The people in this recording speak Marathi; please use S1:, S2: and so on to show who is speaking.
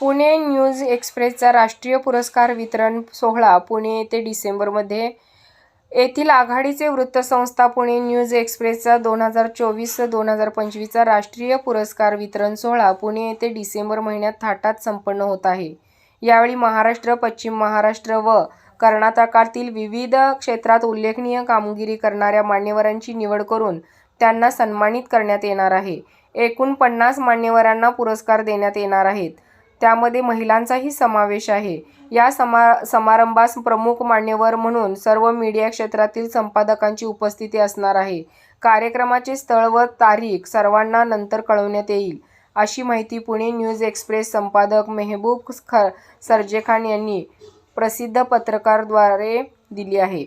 S1: पुणे न्यूज एक्सप्रेसचा राष्ट्रीय पुरस्कार वितरण सोहळा पुणे येथे डिसेंबरमध्ये. येथील आघाडीचे वृत्तसंस्था पुणे न्यूज एक्सप्रेसचा दोन हजार चोवीस दोन हजार पंचवीसचा राष्ट्रीय पुरस्कार वितरण सोहळा पुणे येथे डिसेंबर महिन्यात थाटात संपन्न होत आहे. यावेळी महाराष्ट्र पश्चिम महाराष्ट्र व कर्नाटकातील विविध क्षेत्रात उल्लेखनीय कामगिरी करणाऱ्या मान्यवरांची निवड करून त्यांना सन्मानित करण्यात येणार आहे. एकूण पन्नास मान्यवरांना पुरस्कार देण्यात येणार आहेत. त्यामध्ये महिलांचाही समावेश आहे. या समा समारंभास प्रमुख मान्यवर म्हणून सर्व मीडिया क्षेत्रातील संपादकांची उपस्थिती असणार आहे. कार्यक्रमाचे स्थळ व तारीख सर्वांना नंतर कळवण्यात येईल अशी माहिती पुणे न्यूज एक्सप्रेस संपादक मेहबूब ख सर्जेखान यांनी प्रसिद्ध पत्रकारद्वारे दिली आहे.